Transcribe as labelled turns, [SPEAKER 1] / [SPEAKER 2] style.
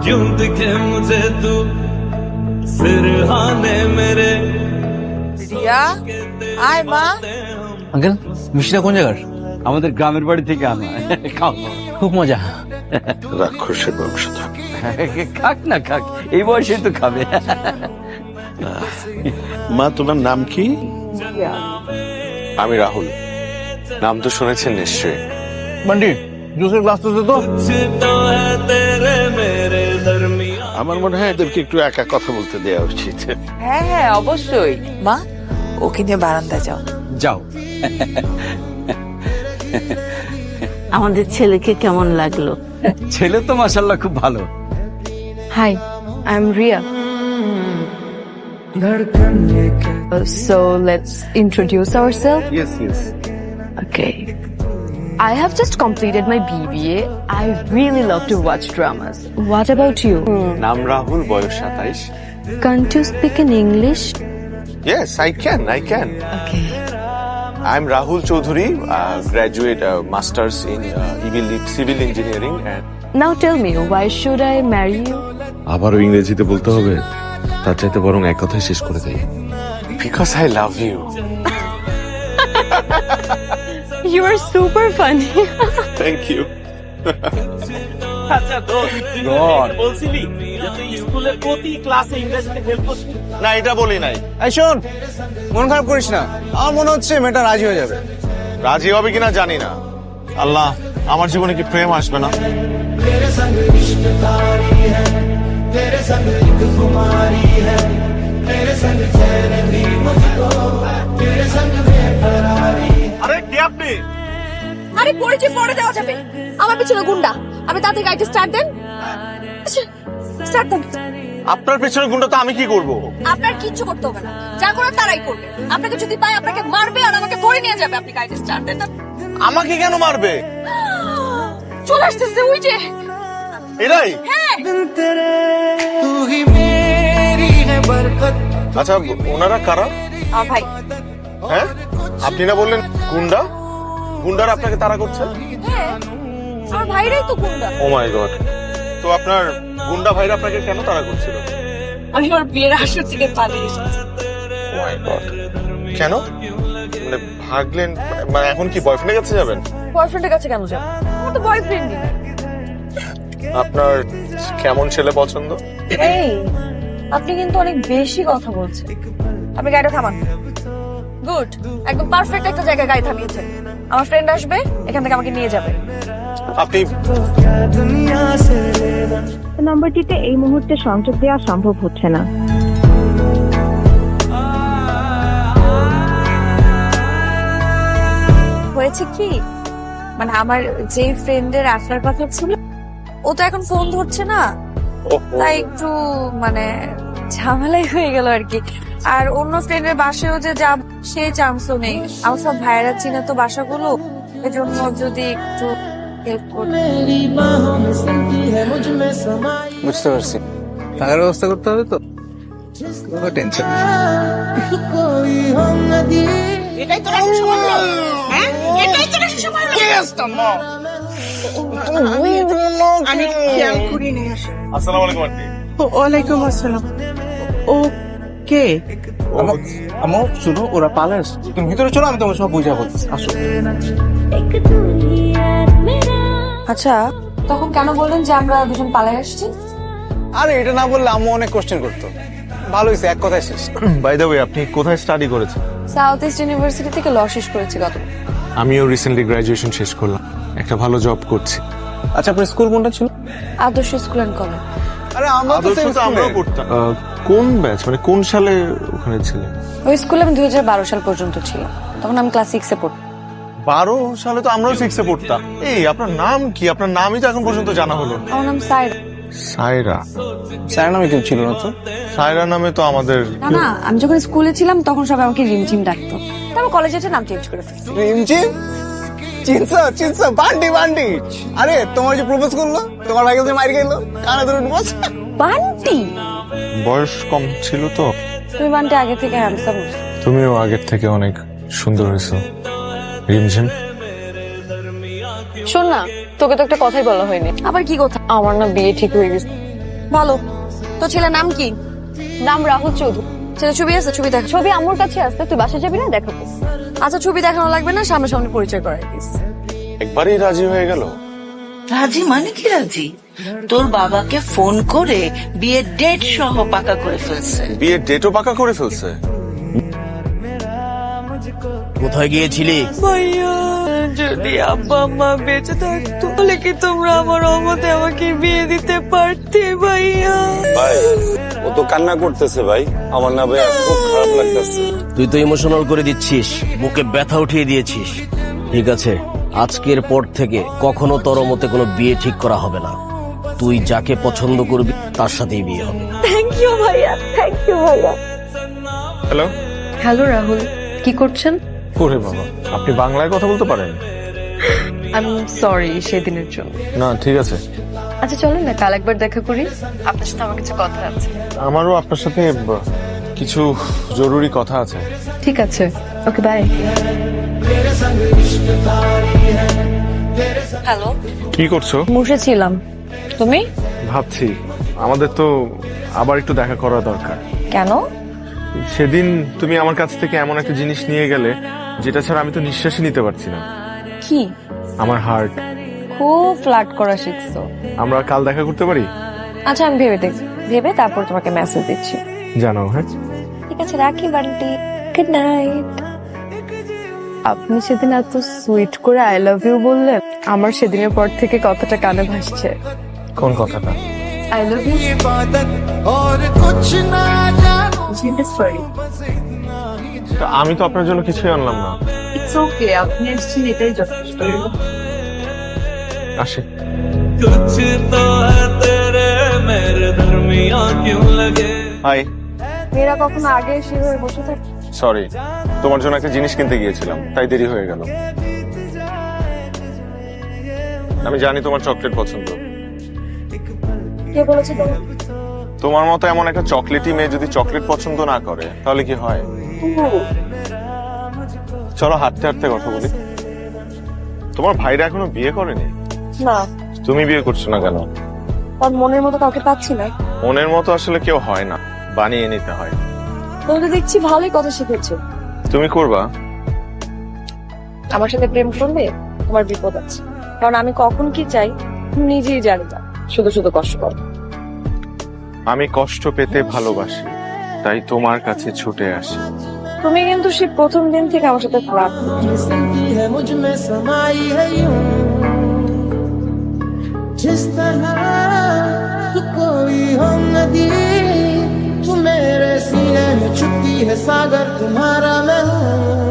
[SPEAKER 1] क्यों दिखे मुझे तू सिरहाने मेरे
[SPEAKER 2] রিয়া আয় মা
[SPEAKER 3] আঙ্কেল মিষ্টিটা কোন জায়গার
[SPEAKER 4] আমাদের গ্রামের বাড়ি থেকে আনা খাও
[SPEAKER 3] খুব মজা
[SPEAKER 5] রাক্ষসের বংশধর
[SPEAKER 4] খাক না খাক এই বয়সে তো খাবে
[SPEAKER 5] মা তোমার নাম কি
[SPEAKER 6] আমি রাহুল নাম তো শুনেছেন নিশ্চয়ই
[SPEAKER 3] বান্টি জুসের গ্লাস তো দে তো
[SPEAKER 5] আমার মনে হয় এদেরকে একটু একা কথা বলতে দেওয়া উচিত।
[SPEAKER 2] হ্যাঁ হ্যাঁ অবশ্যই। মা ওকে নিয়ে বারান্দায় যাও।
[SPEAKER 4] যাও।
[SPEAKER 7] আমাদের ছেলেকে কেমন লাগল?
[SPEAKER 4] ছেলে তো মাসাল্লাহ খুব ভালো।
[SPEAKER 8] Hi, I'm Ria. Uh, So let's introduce ourselves.
[SPEAKER 5] Yes yes
[SPEAKER 8] Okay. I have just completed my BBA. I really love to watch dramas. What about you?
[SPEAKER 6] নাম রাহুল বয়স সাতাইশ
[SPEAKER 8] Can't you speak in English?
[SPEAKER 6] Yes, I can. I can.
[SPEAKER 8] Okay.
[SPEAKER 6] I am Rahul Chowdhury graduate masters in civil engineering and
[SPEAKER 8] Now tell me, why should I marry you?
[SPEAKER 9] আবারও ইংরেজিতে বলতে হবে তার চাইতে বরং এক কথায় শেষ করে দেয়
[SPEAKER 6] because I love you
[SPEAKER 8] You are super funny.
[SPEAKER 6] Thank you
[SPEAKER 1] বলছিলি যে তুই স্কুলের প্রতি ক্লাসে ইংরেজিতে হেল্প করছিস।
[SPEAKER 6] না এটা বলি নাই।
[SPEAKER 3] এই শোন মন খারাপ করিস না। আমার মনে হচ্ছে মেয়েটা রাজি হয়ে যাবে।
[SPEAKER 6] রাজি হবে কিনা জানি না। আল্লাহ আমার জীবনে কি প্রেম আসবে না? আপনি?
[SPEAKER 10] আরে পরিচয় পরে দেওয়া যাবে। আমার পিছনে গুন্ডা। আপনি তাড়াতাড়ি গাড়িটা স্টার্ট দেন। স্টার্ট দেন।
[SPEAKER 6] আপনার পেছনে গুন্ডা তো আমি কি করব?
[SPEAKER 10] আপনার কিচ্ছু করতে হবে না। যা করার তারাই করবে। আপনাকে যদি পায় আপনাকে মারবে আর আমাকে ধরে নিয়ে যাবে। আপনি গাড়িটা স্টার্ট দেন
[SPEAKER 6] আমাকে কেন মারবে?
[SPEAKER 10] চলে আসতেছে ওই যে।
[SPEAKER 6] এরাই?
[SPEAKER 10] হ্যাঁ।
[SPEAKER 6] আচ্ছা ওনারা কারা?
[SPEAKER 10] ভাই।
[SPEAKER 6] হ্যাঁ? আপনি না বললেন গুন্ডা? গুন্ডারা আপনাকে তাড়া করছে?
[SPEAKER 10] হ্যাঁ আমার ভাইরাই তো গুন্ডা।
[SPEAKER 6] ও মাই গড তো আপনার গুন্ডা ভাইরা আপনাকে কেন তাড়া করছিল?
[SPEAKER 10] আমি ওর বিয়ের আসর থেকে পালিয়ে এসেছি।
[SPEAKER 6] ও মাই গড কেন? মানে ভাগলেন মানে এখন কি বয়ফ্রেন্ডের কাছে যাবেন?
[SPEAKER 10] বয়ফ্রেন্ডের কাছে কেন যাব? আমার তো বয়ফ্রেন্ডই
[SPEAKER 6] আপনার কেমন ছেলে পছন্দ?
[SPEAKER 10] এই আপনি কিন্তু অনেক বেশি কথা বলছেন। আপনি গাড়িটা থামান। গুড একদম পারফেক্ট একটা জায়গায় গাড়ি থামিয়েছেন। আমার ফ্রেন্ড আসবে এখান থেকে আমাকে নিয়ে যাবে।
[SPEAKER 6] আপনি
[SPEAKER 11] নম্বরটিতে এই মুহূর্তে সংযোগ দেওয়া সম্ভব হচ্ছে না।
[SPEAKER 10] হয়েছে কি? মানে আমার যে ফ্রেন্ডের আসার কথা ছিল ও তো এখন ফোন ধরছে না। তাই একটু মানে ঝামেলাই হয়ে গেল আর কি। আর অন্য ফ্রেন্ডের বাসায়ও যে যাব সেই চান্সও নেই। আমার সব ভাইয়েরা চিনে তো বাসাগুলো এজন্য যদি একটু হেল্প
[SPEAKER 3] বুঝতে পারছি। টাকার ব্যবস্থা করতে হবে তো? কোনো টেনশন
[SPEAKER 2] আমি খেয়াল করি
[SPEAKER 6] আসসালামু আলাইকুম আন্টি।
[SPEAKER 2] ওয়ালাইকুম আসসালাম। ও কে?
[SPEAKER 3] আমো শুনো ওরা পালাস। তুমি ভিতরে চলো আমি তোমার সব বুঝাবো। আসো।
[SPEAKER 10] আচ্ছা তখন কেন বললেন যে আমরা দুজন পালাই আসছি?
[SPEAKER 3] আরে এটা না বললে আম্মু অনেক কোশ্চেন করতো। ভালো হয়েছে এক কথায় শেষ।
[SPEAKER 6] বাই দ্য ওয়ে আপনি কোথায় স্টাডি করেছেন?
[SPEAKER 10] সাউথ ইস্ট ইউনিভার্সিটি থেকে ল শেষ করেছি গত।
[SPEAKER 6] আমিও রিসেন্টলি গ্রাজুয়েশন শেষ করলাম। একটা ভালো জব করছি।
[SPEAKER 3] আচ্ছা আপনার স্কুল কোনটা ছিল?
[SPEAKER 10] আদর্শ স্কুল অ্যান্ড কলেজ
[SPEAKER 3] আরে আমরা তো
[SPEAKER 6] আমরাও। পড়তাম। কোন ব্যাচ মানে কোন সালে ওখানে ছিলেন
[SPEAKER 10] ওই স্কুলে আমি দু হাজার বারো সাল পর্যন্ত ছিলাম। তখন আমি ক্লাস সিক্সে পড়তাম।
[SPEAKER 6] বারো সালে তো আমরাও সিক্সে পড়তাম। এই আপনার নাম কি? আপনার নামই তো এখন পর্যন্ত জানা হলো না।
[SPEAKER 10] আমার নাম সাইরা
[SPEAKER 6] সায়রা?
[SPEAKER 3] স্যার নামে কেউ ছিল না তো?
[SPEAKER 6] সায়রা নামে তো আমাদের
[SPEAKER 10] না না আমি যখন স্কুলে ছিলাম তখন সবাই আমাকে রিমঝিম ডাকতো। তারপর কলেজে এসে নাম চেঞ্জ করে ফেলছি।
[SPEAKER 3] রিমঝিম? চিনসা চিনসা বান্ডি বান্ডি। আরে তোমার যে প্রপোজ করল তোমার ভাই কাছে মাইর গেলো কানে ধরে ঢুকাস
[SPEAKER 10] বান্টি?
[SPEAKER 6] বয়স কম ছিল তো?
[SPEAKER 10] তুমি বান্টি আগে থেকে হ্যান্ডসাম
[SPEAKER 6] তুমিও আগের থেকে অনেক সুন্দর হয়েছো। রিমঝিম।
[SPEAKER 8] শোন না তোকে তো একটা কথাই বলা হয়নি।
[SPEAKER 10] আবার কি কথা?
[SPEAKER 8] আমার না বিয়ে ঠিক হয়ে গেছে।
[SPEAKER 10] ভালো তো ছেলের নাম কি?
[SPEAKER 8] নাম রাহুল চৌধুরী।
[SPEAKER 10] ছেলে ছবি আছে? ছবি দেখ
[SPEAKER 8] ছবি আমার কাছে আছে তুই বাসা যাবি না? দেখাবো
[SPEAKER 10] আচ্ছা ছবি দেখানো লাগবে না? সামনাসামনি পরিচয় করাই দিস।
[SPEAKER 6] একবারই রাজি হয়ে গেল?
[SPEAKER 2] রাজি মানে কি রাজি? তোর বাবাকে ফোন করে বিয়ের ডেট সহ পাকা করে ফেলছে।
[SPEAKER 6] বিয়ের ডেটও পাকা করে ফেলছে?
[SPEAKER 3] কোথায় গিয়েছিলি?
[SPEAKER 2] ভাইয়া যদি আব্বা আম্মা বেঁচে থাকতো তাহলে কি তোমরা আমার অমতে আমাকে বিয়ে দিতে পারতে ভাইয়া?
[SPEAKER 9] ভাই ও তো কান্না করতেছে ভাই। আমার না ভাই খুব খারাপ লাগতেছে।
[SPEAKER 3] তুই তো ইমোশনাল করে দিচ্ছিস বুকে ব্যথা উঠিয়ে দিয়েছিস। ঠিক আছে আজকের পর থেকে কখনো তোর মতে কোনো বিয়ে ঠিক করা হবে না। তুই যাকে পছন্দ করবি তার সাথেই বিয়ে হবে।
[SPEAKER 8] থ্যাংক ইউ ভাইয়া। থ্যাংক ইউ ভাইয়া।
[SPEAKER 6] Hello
[SPEAKER 8] hello Rahul. কি করছেন?
[SPEAKER 6] ওরে বাবা আপনি বাংলায় কথা বলতে পারেন?
[SPEAKER 8] আই এম সরি সেদিনের জন্য।
[SPEAKER 6] না ঠিক আছে।
[SPEAKER 8] আচ্ছা চলেন না কাল একবার দেখা করি। আপনার সাথে আমার কিছু কথা আছে।
[SPEAKER 6] আমারও আপনার সাথে কিছু জরুরি কথা আছে।
[SPEAKER 8] ঠিক আছে। ওকে বাই
[SPEAKER 10] হ্যালো
[SPEAKER 6] কি করছ?
[SPEAKER 10] বসেছিলাম। তুমি?
[SPEAKER 6] ভাবছি। আমাদের তো আবার একটু দেখা করা দরকার।
[SPEAKER 10] কেন?
[SPEAKER 6] সেদিন তুমি আমার কাছ থেকে এমন একটা জিনিস নিয়ে গেলে যেটা ছাড়া আমি তো নিঃশ্বাসই নিতে পারছি না।
[SPEAKER 10] কি?
[SPEAKER 6] আমার হার্ট।
[SPEAKER 10] খুব ফ্লার্ট করা শিখছো।
[SPEAKER 6] আমরা কাল দেখা করতে পারি?
[SPEAKER 10] আচ্ছা আমি ভেবে দেখছি। ভেবে তারপর তোমাকে মেসেজ দিচ্ছি।
[SPEAKER 6] জানাও হ্যাঁ।
[SPEAKER 10] ঠিক আছে রাখি বান্টি। গুড নাইট
[SPEAKER 8] আপনি সেদিন এত সুইট করে আই লাভ ইউ বললেন আমার সেদিনের পর থেকে কথাটা কানে ভাসছে।
[SPEAKER 6] কোন কথাটা?
[SPEAKER 8] আই লাভ ইউ
[SPEAKER 6] তো আমি তো আপনার জন্য কিছুই আনলাম না।
[SPEAKER 8] ইটস ওকে আপনি এসেছেন এটাই যথেষ্ট।
[SPEAKER 6] আসি। হাই
[SPEAKER 10] মেয়েরা কখনো আগে এসে হয়ে বসে থাকে?
[SPEAKER 6] সরি তোমার জন্য একটা জিনিস কিনতে গিয়েছিলাম তাই দেরি হয়ে গেল। আমি জানি তোমার চকলেট পছন্দ।
[SPEAKER 10] কে বলেছে তোমার?
[SPEAKER 6] মতো এমন একটা চকলেটই মেয়ে যদি চকলেট পছন্দ না করে তাহলে কি হয়? চলো হাঁটতে হাঁটতে কথা বলি। তোমার ভাইরা এখনও বিয়ে করেনি?
[SPEAKER 10] না।
[SPEAKER 6] তুমি বিয়ে করছ না কেন?
[SPEAKER 10] তার মনের মতো কাউকে পাচ্ছি না।
[SPEAKER 6] মনের মতো আসলে কেউ হয় না বানিয়ে নিতে হয়।
[SPEAKER 10] তুমি তো দেখছি ভালোই কথা শিখেছো
[SPEAKER 6] তুমি করবা
[SPEAKER 10] আমার সাথে প্রেম করলে তোমার বিপদ আছে কারণ আমি কখন কি চাই নিজেই জানি না শুধু শুধু কষ্ট করো
[SPEAKER 6] আমি কষ্ট পেতে ভালোবাসি তাই তোমার কাছে ছুটে আসি
[SPEAKER 10] তুমি কিন্তু সে প্রথম দিন থেকে আমার সাথে ফ্লার্ট
[SPEAKER 12] जिस तरह तू कोई हो नदी तू मेरे सीने में छुपी है सागर तुम्हारा मैं